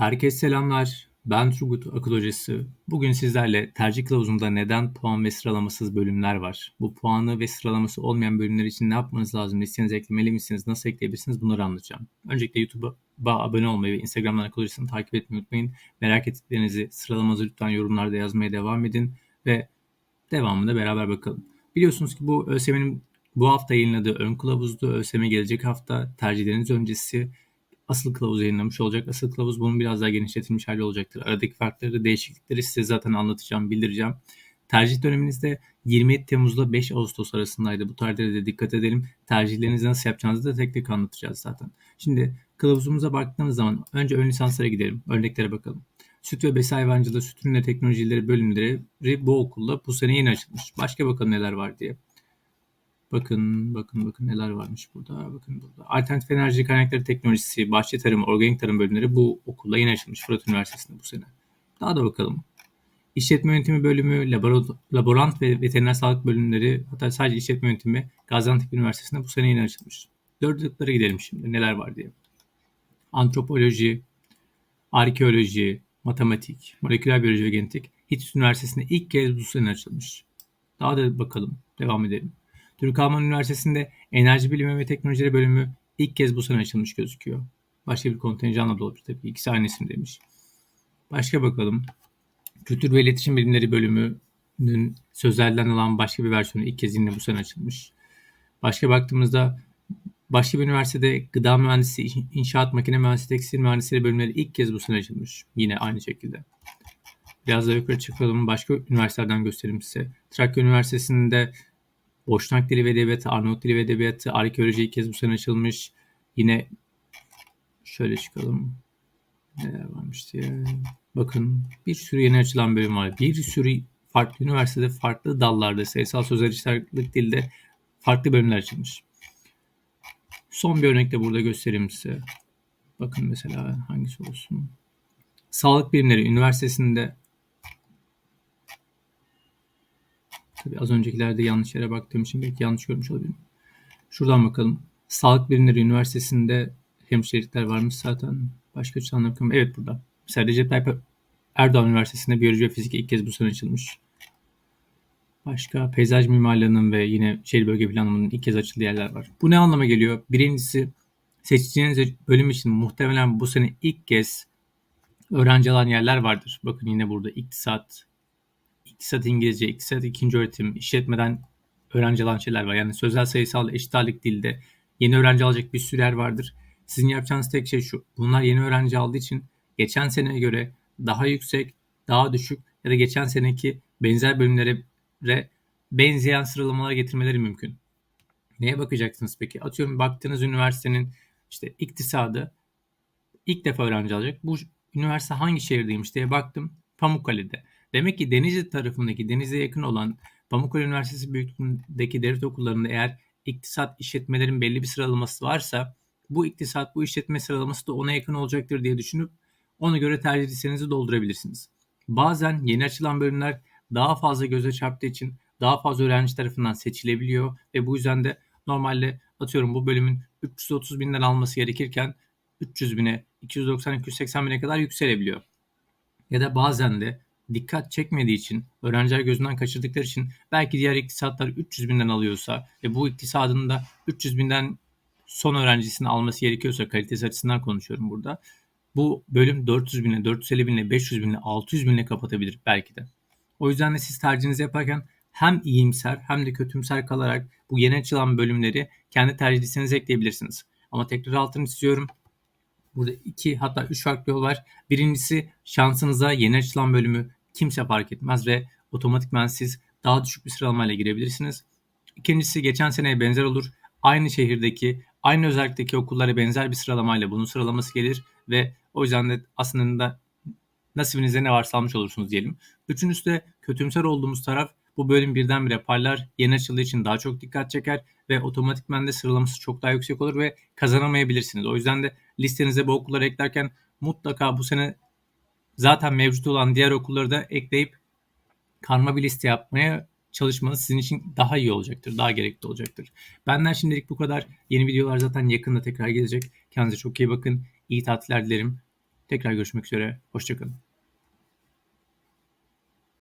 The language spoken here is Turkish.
Herkese selamlar. Ben Turgut Akıl Hocası. Bugün sizlerle tercih kılavuzunda neden puan ve sıralamasız bölümler var? Bu puanı ve sıralaması olmayan bölümler için ne yapmanız lazım? Listenize eklemeli misiniz? Nasıl ekleyebilirsiniz? Bunları anlatacağım. Öncelikle YouTube'a abone olmayı ve Instagram'dan Akıl Hocası'nı takip etmeyi unutmayın. Merak ettiklerinizi sıralamanızı lütfen yorumlarda yazmaya devam edin ve devamında beraber bakalım. Biliyorsunuz ki bu ÖSYM'nin bu hafta yayınladığı ön kılavuzdu. ÖSYM gelecek hafta tercihleriniz öncesi asıl kılavuz yayınlamış olacak. Asıl kılavuz bunun biraz daha genişletilmiş hali olacaktır. Aradaki farkları, değişiklikleri size zaten anlatacağım, bildireceğim. Tercih döneminizde 27 Temmuz'la 5 Ağustos arasındaydı. Bu tarihlere de dikkat edelim. Tercihlerinizi nasıl yapacağınızı da tek tek anlatacağız zaten. Şimdi kılavuzumuza baktığımız zaman önce ön lisanslara gidelim. Örneklere bakalım. Süt ve besi hayvancılığı, süt ürünleri teknolojileri bölümleri bu okulda bu sene yeni açılmış. Başka bakalım neler var diye. Bakın, bakın, bakın neler varmış burada. Bakın burada. Alternatif enerji kaynakları teknolojisi, bahçe tarımı, organik tarım bölümleri bu okulda yeni açılmış Fırat Üniversitesi'nde bu sene. Daha da bakalım. İşletme yönetimi bölümü, laborant ve veteriner sağlık bölümleri, hatta sadece işletme yönetimi Gaziantep Üniversitesi'nde bu sene yeni açılmış. Dördlüklara gidelim şimdi neler var diye. Antropoloji, arkeoloji, matematik, moleküler biyoloji ve genetik HİTÜS Üniversitesi'nde ilk kez bu sene açılmış. Daha da bakalım, devam edelim. Türk Alman Üniversitesi'nde Enerji Bilimi ve Teknolojileri bölümü ilk kez bu sene açılmış gözüküyor. Başka bir kontenjanla da olabilir tabii. İkisi aynı isimdeymiş. Başka bakalım. Kültür ve İletişim Bilimleri bölümünün sözelden alan başka bir versiyonu ilk kez yine bu sene açılmış. Başka baktığımızda başka bir üniversitede gıda mühendisi, inşaat makine mühendisi, tekstil mühendisleri bölümleri ilk kez bu sene açılmış. Yine aynı şekilde. Biraz daha yukarı çıkalım. Başka üniversitelerden göstereyim size. Trakya Üniversitesi'nde Boşnak Dili ve Edebiyatı, Arnavut Dili ve Edebiyatı, arkeoloji ilk kez bu sene açılmış. Yine şöyle çıkalım. Neler varmış diye. Bakın bir sürü yeni açılan bölüm var. Bir sürü farklı üniversitede farklı dallarda sayısal sözel işaretlik dilde farklı bölümler açılmış. Son bir örnek de burada göstereyim size. Bakın mesela hangisi olsun. Sağlık Bilimleri Üniversitesi'nde Tabii az öncekilerde yanlış yere baktığım için belki yanlış görmüş olabilirim. Şuradan bakalım. Sağlık Bilimleri Üniversitesi'nde hemşirelikler varmış zaten. Başka açıdan bakalım. Evet burada. Mesela Recep Tayyip Erdoğan Üniversitesi'nde biyoloji ve fizik ilk kez bu sene açılmış. Başka peyzaj mimarlığının ve yine şehir bölge planlamanın ilk kez açıldığı yerler var. Bu ne anlama geliyor? Birincisi seçeceğiniz bölüm için muhtemelen bu sene ilk kez öğrenci alan yerler vardır. Bakın yine burada iktisat, iktisat İngilizce, iktisat ikinci öğretim, işletmeden öğrenci alan şeyler var. Yani sözel sayısal eşit ağırlık dilde yeni öğrenci alacak bir sürü yer vardır. Sizin yapacağınız tek şey şu. Bunlar yeni öğrenci aldığı için geçen seneye göre daha yüksek, daha düşük ya da geçen seneki benzer bölümlere benzeyen sıralamalara getirmeleri mümkün. Neye bakacaksınız peki? Atıyorum baktığınız üniversitenin işte iktisadı ilk defa öğrenci alacak. Bu üniversite hangi şehirdeymiş diye baktım. Pamukkale'de. Demek ki Denizli tarafındaki denize yakın olan Pamukkale Üniversitesi büyüklüğündeki devlet okullarında eğer iktisat işletmelerin belli bir sıralaması varsa bu iktisat bu işletme sıralaması da ona yakın olacaktır diye düşünüp ona göre tercih listenizi doldurabilirsiniz. Bazen yeni açılan bölümler daha fazla göze çarptığı için daha fazla öğrenci tarafından seçilebiliyor ve bu yüzden de normalde atıyorum bu bölümün 330 binden alması gerekirken 300 bine, 290-280 bine kadar yükselebiliyor. Ya da bazen de dikkat çekmediği için, öğrenciler gözünden kaçırdıkları için belki diğer iktisatlar 300 binden alıyorsa ve bu iktisadın da 300 binden son öğrencisini alması gerekiyorsa kalitesi açısından konuşuyorum burada. Bu bölüm 400 binle, 450 binle, 500 binle, 600 binle kapatabilir belki de. O yüzden de siz tercihinizi yaparken hem iyimser hem de kötümser kalarak bu yeni açılan bölümleri kendi tercih ekleyebilirsiniz. Ama tekrar altını çiziyorum. Burada iki hatta üç farklı yol var. Birincisi şansınıza yeni açılan bölümü kimse fark etmez ve otomatikman siz daha düşük bir sıralamayla girebilirsiniz. İkincisi geçen seneye benzer olur. Aynı şehirdeki, aynı özellikteki okullara benzer bir sıralamayla bunun sıralaması gelir ve o yüzden de aslında nasibinizde ne varsa almış olursunuz diyelim. Üçüncüsü de kötümser olduğumuz taraf bu bölüm birdenbire parlar, yeni açıldığı için daha çok dikkat çeker ve otomatikman de sıralaması çok daha yüksek olur ve kazanamayabilirsiniz. O yüzden de listenize bu okulları eklerken mutlaka bu sene zaten mevcut olan diğer okulları da ekleyip karma bir liste yapmaya çalışmanız sizin için daha iyi olacaktır, daha gerekli olacaktır. Benden şimdilik bu kadar. Yeni videolar zaten yakında tekrar gelecek. Kendinize çok iyi bakın. İyi tatiller dilerim. Tekrar görüşmek üzere. Hoşçakalın.